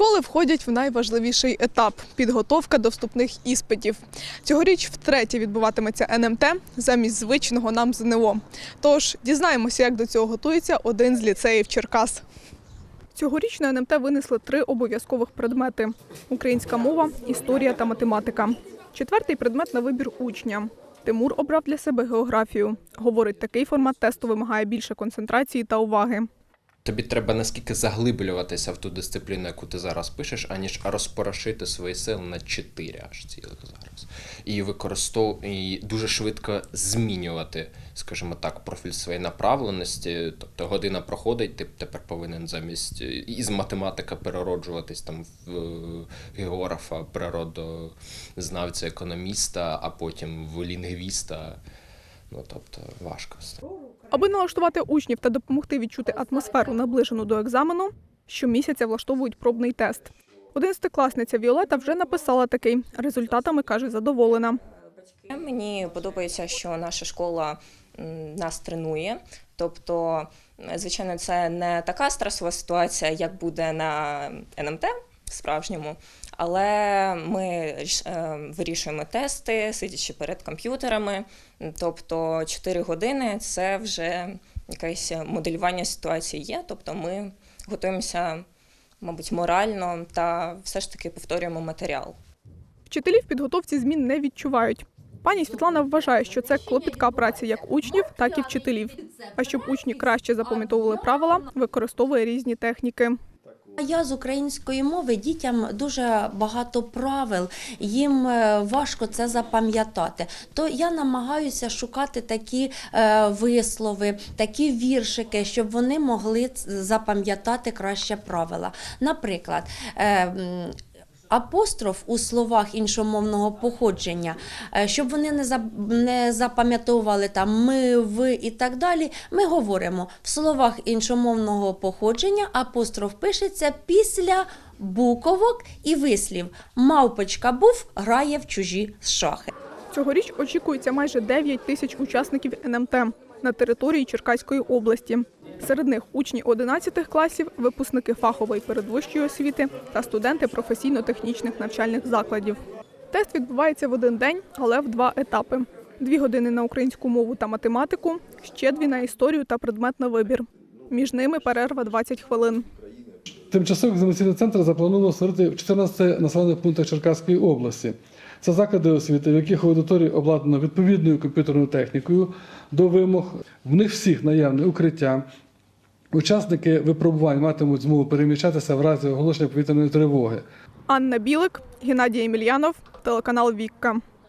Школи входять в найважливіший етап підготовка до вступних іспитів. Цьогоріч втретє відбуватиметься НМТ замість звичного нам ЗНО. Тож дізнаємося, як до цього готується один з ліцеїв Черкас. Цьогоріч на НМТ винесли три обов'язкових предмети: українська мова, історія та математика. Четвертий предмет на вибір учня. Тимур обрав для себе географію. Говорить, такий формат тесту вимагає більше концентрації та уваги. Тобі треба наскільки заглиблюватися в ту дисципліну, яку ти зараз пишеш, аніж розпорошити свої сили на 4 аж цілих зараз. І використов... і дуже швидко змінювати, скажімо так, профіль своєї направленості. Тобто година проходить, ти тепер повинен замість е, із математика перероджуватись там в е, географа, природознавця, економіста, а потім в лінгвіста. Ну тобто важко. Аби налаштувати учнів та допомогти відчути атмосферу, наближену до екзамену, щомісяця влаштовують пробний тест. Одинадцятикласниця Віолета вже написала такий. Результатами каже, задоволена. Мені подобається, що наша школа нас тренує. Тобто, звичайно, це не така стресова ситуація, як буде на НМТ справжньому, але ми е, вирішуємо тести, сидячи перед комп'ютерами. Тобто 4 години це вже якесь моделювання ситуації є. Тобто ми готуємося, мабуть, морально та все ж таки повторюємо матеріал. Вчителі в підготовці змін не відчувають. Пані Світлана вважає, що це клопітка праця як учнів, так і вчителів. А щоб учні краще запам'ятовували правила, використовує різні техніки. Я з української мови дітям дуже багато правил, їм е, важко це запам'ятати. То я намагаюся шукати такі е, вислови, такі віршики, щоб вони могли запам'ятати краще правила. Наприклад, е, Апостроф у словах іншомовного походження, е, щоб вони не запам'ятовували там ми, ви і так далі. Ми говоримо в словах іншомовного походження апостроф пишеться після буковок і вислів. Мавпочка був, грає в чужі шахи. Цьогоріч очікується майже 9 тисяч учасників НМТ на території Черкаської області. Серед них учні 11 класів, випускники фахової передвищої освіти та студенти професійно-технічних навчальних закладів. Тест відбувається в один день, але в два етапи: дві години на українську мову та математику, ще дві на історію та предмет на вибір. Між ними перерва 20 хвилин. Тимчасовий екзаменаційний центр заплановано створити в 14 населених пунктах Черкаської області. Це заклади освіти, в яких аудиторії обладнано відповідною комп'ютерною технікою до вимог. В них всіх наявне укриття. Учасники випробувань матимуть змогу переміщатися в разі оголошення повітряної тривоги. Анна Білик, Геннадій Емельянов, телеканал Вікка.